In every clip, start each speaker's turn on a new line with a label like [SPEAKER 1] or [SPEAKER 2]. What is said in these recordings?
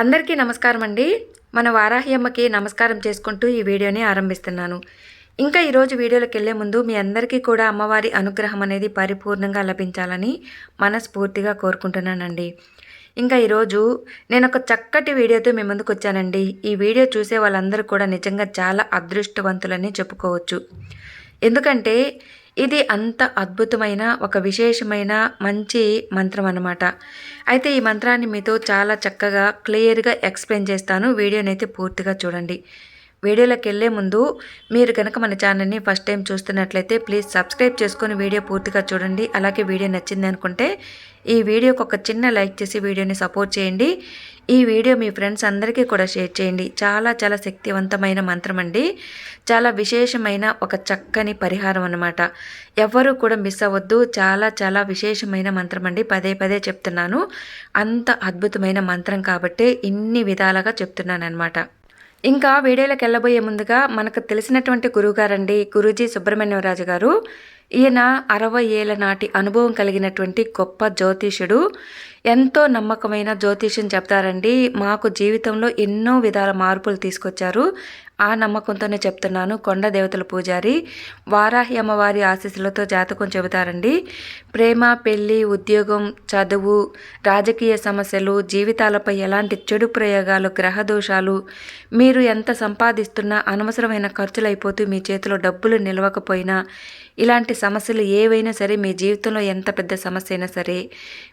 [SPEAKER 1] అందరికీ నమస్కారం అండి. మన వారాహి అమ్మకి నమస్కారం చేసుకుంటూ ఈ వీడియోని ఆరంభిస్తున్నాను. ఇంకా ఈరోజు వీడియోలోకి వెళ్ళే ముందు మీ అందరికీ కూడా అమ్మవారి అనుగ్రహం అనేది పరిపూర్ణంగా లభించాలని మనస్ఫూర్తిగా కోరుకుంటున్నానండి. ఇంకా ఈరోజు నేను ఒక చక్కటి వీడియోతో మీ ముందుకు వచ్చానండి. ఈ వీడియో చూసే వాళ్ళందరూ కూడా నిజంగా చాలా అదృష్టవంతులని చెప్పుకోవచ్చు. ఎందుకంటే ఇది అంత అద్భుతమైన ఒక విశేషమైన మంచి మంత్రం అన్నమాట అయితే ఈ మంత్రాన్ని మీతో చాలా చక్కగా క్లియర్గా ఎక్స్ప్లెయిన్ చేస్తాను. వీడియోని అయితే పూర్తిగా చూడండి. వీడియోలోకి వెళ్ళే ముందు మీరు కనుక మన ఛానల్ని ఫస్ట్ టైం చూస్తున్నట్లయితే ప్లీజ్ సబ్స్క్రైబ్ చేసుకొని వీడియో పూర్తిగా చూడండి. అలాగే వీడియో నచ్చింది అనుకుంటే ఈ వీడియోకి ఒక చిన్న లైక్ చేసి వీడియోని సపోర్ట్ చేయండి. ఈ వీడియో మీ ఫ్రెండ్స్ అందరికీ కూడా షేర్ చేయండి. చాలా చాలా శక్తివంతమైన మంత్రం అండి. చాలా విశేషమైన ఒక చక్కని పరిహారం అనమాట ఎవరు కూడా మిస్ అవ్వద్దు. చాలా చాలా విశేషమైన మంత్రం అండి. పదే పదే చెప్తున్నాను. అంత అద్భుతమైన మంత్రం కాబట్టి ఇన్ని విధాలుగా చెప్తున్నాను అనమాట ఇంకా వీడియోలోకి వెళ్ళబోయే ముందుగా మనకు తెలిసినటువంటి గురువుగారండి గురూజీ సుబ్రహ్మణ్యరాజు గారు. ఈయన అరవై ఏళ్ళ నాటి అనుభవం కలిగినటువంటి గొప్ప జ్యోతిషుడు ఎంతో నమ్మకమైన జ్యోతిష్యం చెప్తారండి. మాకు జీవితంలో ఎన్నో విధాల మార్పులు తీసుకొచ్చారు. ఆ నమ్మకంతోనే చెప్తున్నాను. కొండ దేవతల పూజారి వారాహి అమ్మవారి ఆశీస్సులతో జాతకం చెబుతారండి. ప్రేమ పెళ్ళి ఉద్యోగం చదువు రాజకీయ సమస్యలు జీవితాలపై ఎలాంటి చెడు ప్రయోగాలు గ్రహ దోషాలు మీరు ఎంత సంపాదిస్తున్నా అనవసరమైన ఖర్చులు అయిపోతూ మీ చేతిలో డబ్బులు నిలవకపోయినా ఇలాంటి సమస్యలు ఏవైనా సరే మీ జీవితంలో ఎంత పెద్ద సమస్య అయినా సరే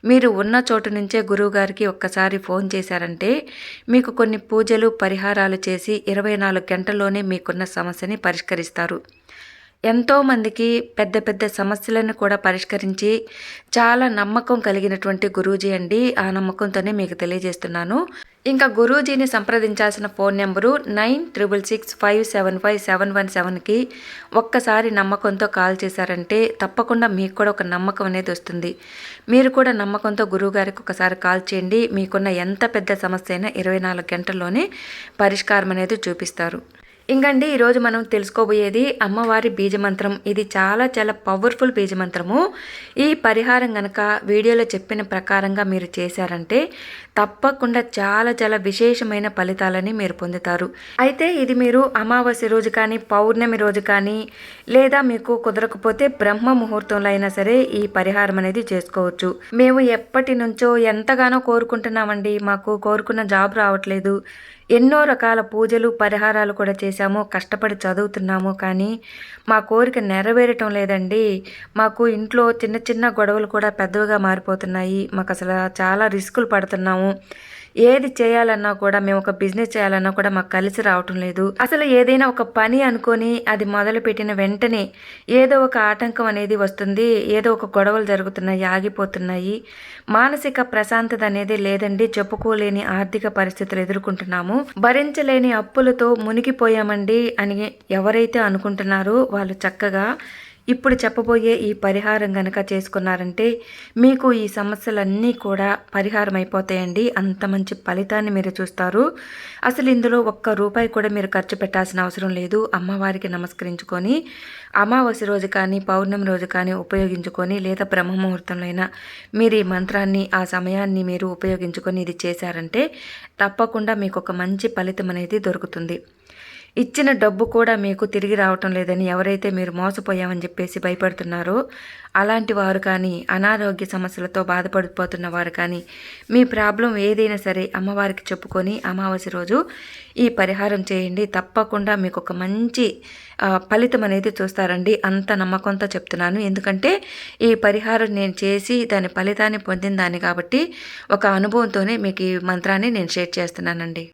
[SPEAKER 1] మీరు ఉన్న చోటు నుంచే గురువుగారికి ఒక్కసారి ఫోన్ చేశారంటే మీకు కొన్ని పూజలు పరిహారాలు చేసి ఇరవై నాలుగు గంటల్లోనే మీకున్న సమస్యని పరిష్కరిస్తారు. ఎంతోమందికి పెద్ద పెద్ద సమస్యలను కూడా పరిష్కరించి చాలా నమ్మకం కలిగినటువంటి గురూజీ అండి. ఆ నమ్మకంతోనే మీకు తెలియజేస్తున్నాను. ఇంకా గురూజీని సంప్రదించాల్సిన phone number nine triple six five seven five seven one సెవెన్కి ఒక్కసారి నమ్మకంతో కాల్ చేశారంటే తప్పకుండా మీకు కూడా ఒక నమ్మకం అనేది వస్తుంది. మీరు కూడా నమ్మకంతో గురువుగారికి ఒకసారి కాల్ చేయండి. మీకున్న ఎంత పెద్ద సమస్య అయినా ఇరవై నాలుగు గంటల్లోనే పరిష్కారం అనేది చూపిస్తారు. ఇంకండి ఈరోజు మనం తెలుసుకోబోయేది అమ్మవారి బీజమంత్రం. ఇది చాలా చాలా పవర్ఫుల్ బీజమంత్రము. ఈ పరిహారం గనక వీడియోలో చెప్పిన ప్రకారంగా మీరు చేశారంటే తప్పకుండా చాలా చాలా విశేషమైన ఫలితాలని మీరు పొందుతారు. అయితే ఇది మీరు అమావాస్య రోజు కానీ పౌర్ణమి రోజు కానీ లేదా మీకు కుదరకపోతే బ్రహ్మ ముహూర్తంలో అయినా సరే ఈ పరిహారం అనేది చేసుకోవచ్చు. మేము ఎప్పటి నుంచో ఎంతగానో కోరుకుంటున్నామండి. మాకు కోరుకున్న జాబ్ రావట్లేదు. ఎన్నో రకాల పూజలు పరిహారాలు కూడా చేశాము. కష్టపడి చదువుతున్నాము కానీ మా కోరిక నెరవేరటం లేదండి. మాకు ఇంట్లో చిన్న చిన్న గొడవలు కూడా పెద్దవిగా మారిపోతున్నాయి. మాకు అసలు చాలా రిస్కులు పడుతున్నాము. ఏది చేయాలన్నా కూడా మేము ఒక బిజినెస్ చేయాలన్నా కూడా మాకు కలిసి రావటం లేదు. అసలు ఏదైనా ఒక పని అనుకొని అది మొదలు పెట్టిన వెంటనే ఏదో ఒక ఆటంకం అనేది వస్తుంది. ఏదో ఒక గొడవలు జరుగుతున్నాయి ఆగిపోతున్నాయి. మానసిక ప్రశాంతత అనేది లేదండి. చెప్పుకోలేని ఆర్థిక పరిస్థితులు ఎదుర్కొంటున్నాము. భరించలేని అప్పులతో మునిగిపోయామండి అని ఎవరైతే అనుకుంటున్నారో వాళ్ళు చక్కగా ఇప్పుడు చెప్పబోయే ఈ పరిహారం గనక చేసుకున్నారంటే మీకు ఈ సమస్యలన్నీ కూడా పరిహారం అయిపోతాయండి అంత మంచి ఫలితాన్ని మీరు చూస్తారు. అసలు ఇందులో ఒక్క రూపాయి కూడా మీరు ఖర్చు పెట్టాల్సిన అవసరం లేదు. అమ్మవారికి నమస్కరించుకొని అమావాస్య రోజు కానీ పౌర్ణమి రోజు కానీ ఉపయోగించుకొని లేదా బ్రహ్మ ముహూర్తంలో అయినా మీరు ఈ మంత్రాన్ని ఆ సమయాన్ని మీరు ఉపయోగించుకొని ఇది చేశారంటే తప్పకుండా మీకు ఒక మంచి ఫలితం అనేది దొరుకుతుంది. ఇచ్చిన డబ్బు కూడా మీకు తిరిగి రావటం లేదని ఎవరైతే మీరు మోసపోయామని చెప్పేసి భయపడుతున్నారో అలాంటి వారు కానీ అనారోగ్య సమస్యలతో బాధపడిపోతున్న వారు కానీ మీ ప్రాబ్లం ఏదైనా సరే అమ్మవారికి చెప్పుకొని అమావాస్య రోజు ఈ పరిహారం చేయండి. తప్పకుండా మీకు ఒక మంచి ఫలితం అనేది చూస్తారండి. అంత నమ్మకంతో చెప్తున్నాను. ఎందుకంటే ఈ పరిహారం నేను చేసి దాని ఫలితాన్ని పొందిన దాన్ని కాబట్టి ఒక అనుభవంతోనే మీకు ఈ మంత్రాన్ని నేను షేర్ చేస్తున్నానండి.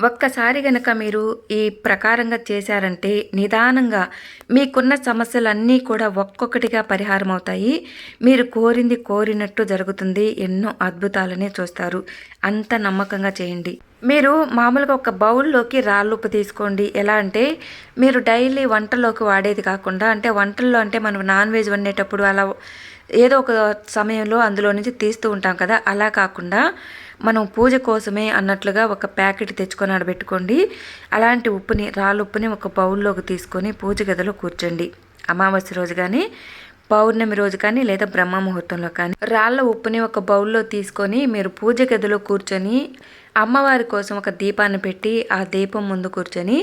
[SPEAKER 1] ఒక్కసారి గనక మీరు ఈ ప్రకారంగా చేశారంటే నిదానంగా మీకున్న సమస్యలన్నీ కూడా ఒక్కొక్కటిగా పరిహారం అవుతాయి. మీరు కోరింది కోరినట్టు జరుగుతుంది. ఎన్నో అద్భుతాలనే చూస్తారు. అంత నమ్మకంగా చేయండి. మీరు మామూలుగా ఒక బౌల్లోకి రాళ్ళుప్పు తీసుకోండి. ఎలా అంటే మీరు డైలీ వంటల్లోకి వాడేది కాకుండా అంటే వంటల్లో అంటే మనం నాన్ వెజ్ వండేటప్పుడు అలా ఏదో ఒక సమయంలో అందులో నుంచి తీస్తూ ఉంటాం కదా. అలా కాకుండా మనం పూజ కోసమే అన్నట్లుగా ఒక ప్యాకెట్ తెచ్చుకొని ఆడబెట్టుకోండి. అలాంటి ఉప్పుని రాళ్ళ ఉప్పుని ఒక బౌల్లోకి తీసుకొని పూజ గదిలో కూర్చోండి. అమావాస్య రోజు కానీ పౌర్ణమి రోజు కానీ లేదా బ్రహ్మ ముహూర్తంలో కానీ. రాళ్ళ ఉప్పుని ఒక బౌల్లో తీసుకొని మీరు పూజ గదిలో కూర్చొని అమ్మవారి కోసం ఒక దీపాన్ని పెట్టి ఆ దీపం ముందు కూర్చొని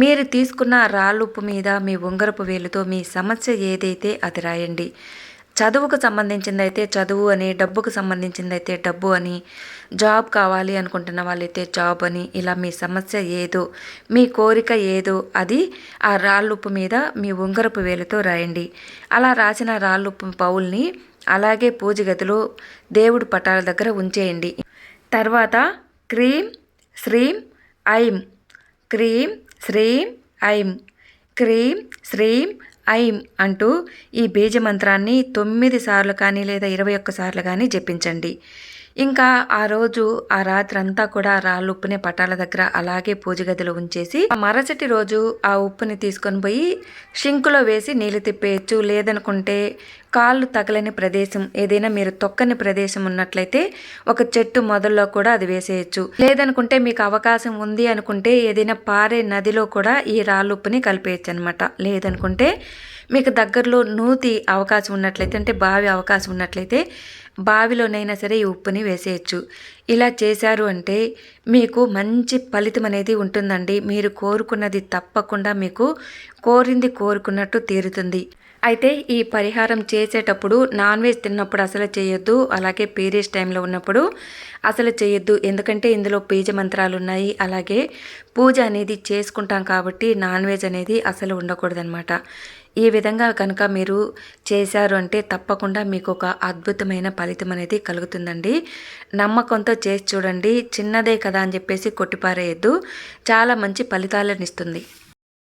[SPEAKER 1] మీరు తీసుకున్న రాళ్ళుప్పు మీద మీ ఉంగరపు వేలుతో మీ సమస్య ఏదైతే అది రాయండి. చదువుకు సంబంధించిందైతే చదువు అని డబ్బుకు సంబంధించిందైతే డబ్బు అని జాబ్ కావాలి అనుకుంటున్న వాళ్ళైతే జాబ్ అని ఇలా మీ సమస్య ఏదో మీ కోరిక ఏదో అది ఆ రాళ్ళుప్పు మీద మీ ఉంగరపు వేలుతో రాయండి. అలా రాసిన రాళ్ళుప్పు పౌల్ని అలాగే పూజ గదిలో దేవుడి పటాల దగ్గర ఉంచేయండి. తర్వాత క్రీం శ్రీం ఐం. క్రీం శ్రీం ఐం. క్రీం శ్రీం ఐం అంటూ ఈ బీజ మంత్రాన్ని తొమ్మిది సార్లు కానీ లేదా ఇరవై ఒక్క సార్లు కానీ జపించండి. ఇంకా ఆ రోజు ఆ రాత్రి అంతా కూడా ఆ రాళ్ళు ఉప్పుని పటాల దగ్గర అలాగే పూజ గదిలో ఉంచేసి ఆ మరుసటి రోజు ఆ ఉప్పుని తీసుకొని పోయి షింకులో వేసి నీళ్ళు తిప్పేయచ్చు. లేదనుకుంటే కాళ్ళు తగలని ప్రదేశం ఏదైనా మీరు తొక్కని ప్రదేశం ఉన్నట్లయితే ఒక చెట్టు మొదల్లో కూడా అది వేసేయచ్చు. లేదనుకుంటే మీకు అవకాశం ఉంది అనుకుంటే ఏదైనా పారే నదిలో కూడా ఈ రాళ్ళు ఉప్పుని కలిపేయచ్చు అనమాట లేదనుకుంటే మీకు దగ్గరలో నూతి అవకాశం ఉన్నట్లయితే అంటే బావి అవకాశం ఉన్నట్లయితే బావిలోనైనా సరే ఈ ఉప్పుని వేసేయచ్చు. ఇలా చేశారు అంటే మీకు మంచి ఫలితం అనేది ఉంటుందండి. మీరు కోరుకున్నది తప్పకుండా మీకు కోరింది కోరుకున్నట్టు తీరుతుంది. అయితే ఈ పరిహారం చేసేటప్పుడు నాన్ వెజ్ తిన్నప్పుడు అసలు చేయొద్దు అలాగే పీరియడ్స్ టైంలో ఉన్నప్పుడు అసలు చేయొద్దు. ఎందుకంటే ఇందులో బీజ మంత్రాలు ఉన్నాయి. అలాగే పూజ అనేది చేసుకుంటాం కాబట్టి నాన్ వెజ్ అనేది అసలు ఉండకూడదనమాట ఈ విధంగా కనుక మీరు చేశారు అంటే తప్పకుండా మీకు ఒక అద్భుతమైన ఫలితం అనేది కలుగుతుందండి. నమ్మకంతో చేసి చూడండి. చిన్నదే కదా అని చెప్పేసి కొట్టిపారేయద్దు. చాలా మంచి ఫలితాలను ఇస్తుంది.